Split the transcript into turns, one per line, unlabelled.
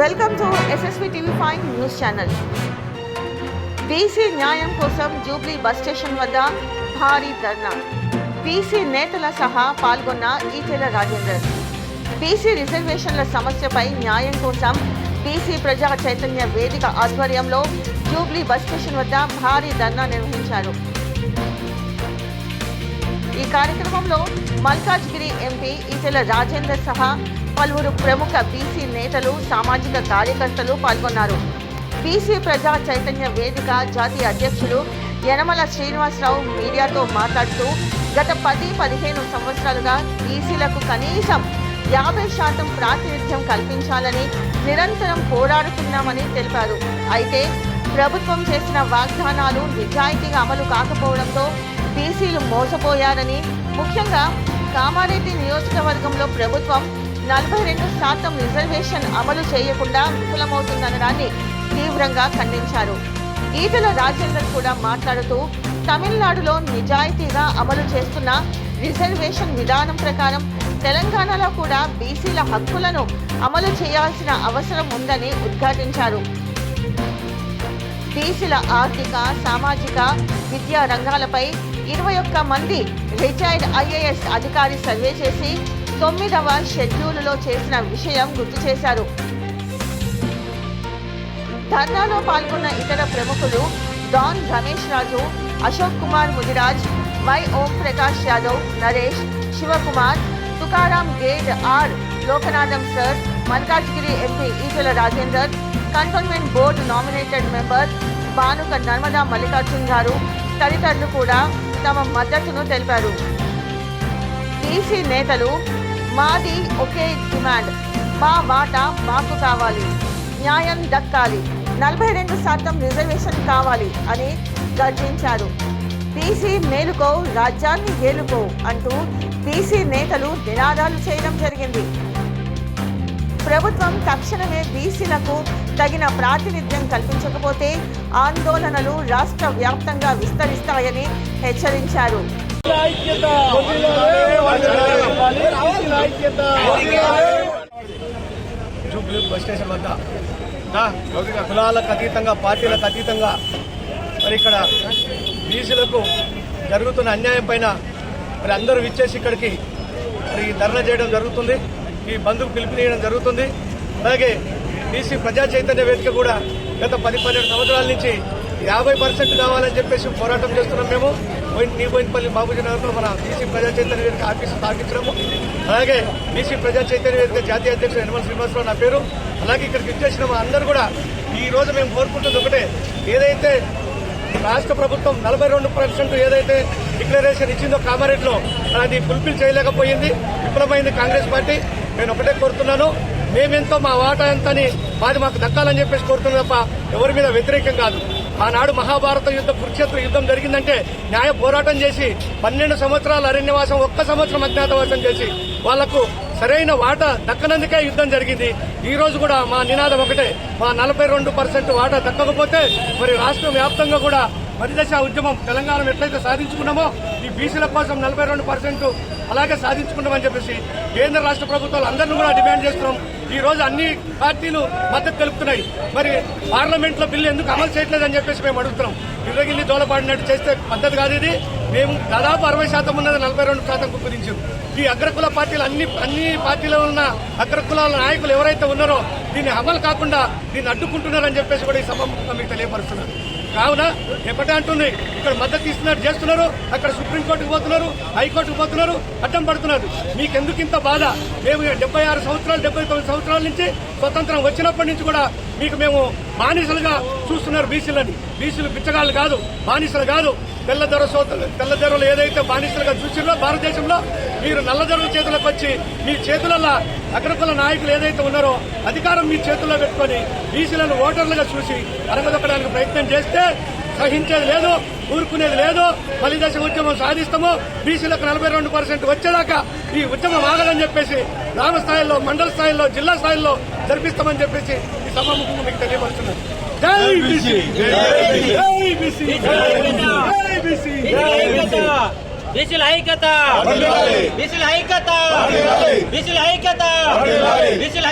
Welcome to SSV TV five news channel. BC న్యాయం కోసం Jubilee bus station వద్ద భారీ ధర్నా. బీసీ నేతల సహా పాల్గొన్న ఈటెల రాజేందర్. బీసీ రిజర్వేషన్ల సమస్యపై న్యాయం కోసం బీసీ ప్రజా చైతన్య వేదిక ఆధ్వర్యంలో జూబ్లీ బస్ స్టేషన్ వద్ద భారీ ధర్నా నిర్వహించారు. కార్యక్రమంలో మల్కాజ్గిరి ఎంపీ ఈటెల రాజేందర్ సహా పలువురు ప్రముఖ బీసీ నేతలు సామాజిక కార్యకర్తలు పాల్గొన్నారు. బీసీ ప్రజా చైతన్య వేదిక జాతీయ అధ్యక్షులు యనమల శ్రీనివాసరావు మీడియాతో మాట్లాడుతూ గత పది పదిహేను సంవత్సరాలుగా బీసీలకు కనీసం యాభై శాతం ప్రాతినిధ్యం కల్పించాలని నిరంతరం పోరాడుతున్నామని తెలిపారు. అయితే ప్రభుత్వం చేసిన వాగ్దానాలు నిజాయితీగా అమలు కాకపోవడంతో బీసీలు మోసపోయారని. ముఖ్యంగా కామారెడ్డి నియోజకవర్గంలో ప్రభుత్వం నలభై రెండు శాతం రిజర్వేషన్ అమలు చేయకుండా విఫలమవుతుందనడాన్ని తీవ్రంగా ఖండించారు. ఈటల రాజేందర్ కూడా మాట్లాడుతూ తమిళనాడులో నిజాయితీగా అమలు చేస్తున్న రిజర్వేషన్ విధానం ప్రకారం తెలంగాణలో కూడా బీసీల హక్కులను అమలు చేయాల్సిన అవసరం ఉందని ఉద్ఘాటించారు. బీసీల ఆర్థిక సామాజిక విద్యా రంగాలపై ఇరవై ఒక్క మంది రిటైర్డ్ ఐఏఎస్ అధికారి సర్వే చేసి తొమ్మిదవ షెడ్యూలులో చేసిన విషయం గుర్తు చేశారు. ధర్నాలో పాల్గొన్న ఇతర ప్రముఖులు డాన్ Ramesh Raju Ashok Kumar Mudiraj Y Om Prakash Yadav Naresh Shivakumar Tukaram గేడ్ R Loknatham sir Malkajgiri MP Etela Rajender cantonment board nominated member Bhanuka Narmada Mallikarjun గారు తదితరులు కూడా తమ మద్దతును తెలిపారు. బీసీ నేతలు మాది ఒకే డిమాండ్ మా వాటా మాకు కావాలి న్యాయం దక్కాలి నలభై రెండు శాతం రిజర్వేషన్ కావాలి అని గర్జించారు. బీసీ మేలుకో రాజ్యాన్ని గేలుకో అంటూ బీసీ నేతలు నినాదాలు చేయడం జరిగింది. ప్రభుత్వం తక్షణమే బీసీలకు తగిన ప్రాతినిధ్యం కల్పించకపోతే ఆందోళనలు రాష్ట్ర వ్యాప్తంగా విస్తరిస్తాయని హెచ్చరించారు.
బస్ స్టేషన్ వద్ద కులాలకు అతీతంగా పార్టీలకు అతీతంగా మరి ఇక్కడ బీసీలకు జరుగుతున్న అన్యాయం పైన మరి అందరూ విచ్చేసి ఇక్కడికి మరి ధర్నా చేయడం జరుగుతుంది. ఈ బంధుకు పిలుపునియడం జరుగుతుంది. అలాగే బీసీ ప్రజా చైతన్య వేదిక కూడా గత పది పన్నెండు సంవత్సరాల నుంచి యాభై పర్సెంట్ కావాలని చెప్పేసి పోరాటం చేస్తున్నాం మేము. నీ పోయినపల్లి బాబుజీ నగర్లో మన బీసీ ప్రజా చైతన్య వేదిక ఆఫీస్ స్థాపించడము అలాగే బీసీ ప్రజా చైతన్య వేదిక జాతీయ అధ్యక్షుడు యనమల శ్రీనివాసరావు నా పేరు. అలాగే ఇక్కడికి ఇచ్చేసిన మా అందరూ కూడా ఈ రోజు మేము కోరుకుంటుంది ఒకటే. ఏదైతే రాష్ట్ర ప్రభుత్వం నలభై రెండు పర్సెంట్ ఏదైతే డిక్లరేషన్ ఇచ్చిందో కామారెడ్డిలో అది ఫుల్ఫిల్ చేయలేకపోయింది. విఫలమైంది కాంగ్రెస్ పార్టీ. నేను ఒకటే కోరుతున్నాను. మేమెంతో మా వాటా ఎంత అని మాది మాకు దక్కాలని చెప్పేసి కోరుతున్నాం తప్ప ఎవరి మీద వ్యతిరేకం కాదు. ఆనాడు మహాభారత యుద్ధం కురుక్షేత్ర యుద్ధం జరిగిందంటే న్యాయ పోరాటం చేసి పన్నెండు సంవత్సరాల అరణ్యవాసం ఒక్క సంవత్సరం అజ్ఞాతవాసం చేసి వాళ్ళకు సరైన వాటా దక్కనందుకే యుద్ధం జరిగింది. ఈ రోజు కూడా మా నినాదం ఒకటే. మా నలభై రెండు పర్సెంట్ వాటా దక్కకపోతే మరి రాష్ట్ర వ్యాప్తంగా కూడా మరిదశ ఉద్యమం తెలంగాణ ఎట్లయితే సాధించుకున్నామో ఈ బీసీల కోసం నలభై రెండు పర్సెంట్ అలాగే సాధించుకున్నామని చెప్పేసి కేంద్ర రాష్ట్ర ప్రభుత్వాలు అందరినీ కూడా డిమాండ్ చేస్తున్నాం. ఈ రోజు అన్ని పార్టీలు మద్దతు తెలుపుతున్నాయి. మరి పార్లమెంట్లో బిల్లు ఎందుకు అమలు చేయట్లేదని చెప్పేసి మేము అడుగుతున్నాం. ఇర్రగిల్లి దోలపాడినట్టు చేస్తే పద్ధతి కాదు ఇది. మేము దాదాపు అరవై శాతం ఉన్నది నలభై రెండు శాతం గురించి ఈ అగ్రకుల పార్టీలు అన్ని అన్ని పార్టీలో ఉన్న అగ్రకులాల నాయకులు ఎవరైతే ఉన్నారో దీన్ని అమలు కాకుండా దీన్ని అడ్డుకుంటున్నారని చెప్పేసి కూడా ఈ సభ మీకు తెలియపరుస్తున్నారు కావున ఎప్పటి అంటుంది ఇక్కడ మద్దతు ఇస్తున్నారు చేస్తున్నారు అక్కడ సుప్రీంకోర్టుకు పోతున్నారు హైకోర్టుకు పోతున్నారు అడ్డం పడుతున్నారు. మీకెందుకు ఇంత బాధ? మేము డెబ్బై ఆరు సంవత్సరాలు డెబ్బై తొమ్మిది సంవత్సరాల నుంచి స్వతంత్రం వచ్చినప్పటి నుంచి కూడా మీకు మేము బానిసలుగా చూస్తున్నారు బీసీలని. బీసీలు పిచ్చగాళ్ళు కాదు బానిసలు కాదు. తెల్లదొర సోదరులు తెల్లదొరలు ఏదైతే బానిసలుగా చూసిరో భారతదేశంలో మీరు నల్లదొరల చేతులకు వచ్చి మీ చేతులలో అగ్రకుల నాయకులు ఏదైతే ఉన్నారో అధికారం మీ చేతుల్లో పెట్టుకొని బీసీలను ఓటర్లుగా చూసి అరగదొక్కడానికి ప్రయత్నం చేస్తే సహించేది లేదు ఊరుకునేది లేదు. ఫలిదశ ఉద్యమం సాధిస్తాము. బీసీలకు నలభై రెండు పర్సెంట్ వచ్చేదాకా ఈ ఉద్యమం ఆగదని చెప్పేసి గ్రామ స్థాయిలో మండల స్థాయిలో జిల్లా స్థాయిలో జరిపిస్తామని చెప్పేసి ఈ సభాముఖంగా మీకు తెలియపరుస్తున్నాను. జై బీసీ! జై బీసీ! జై బీసీ!
బీసీల ఐక్యత! బీసీల ఐక్యత! బీసీల ఐక్యత! బీసీల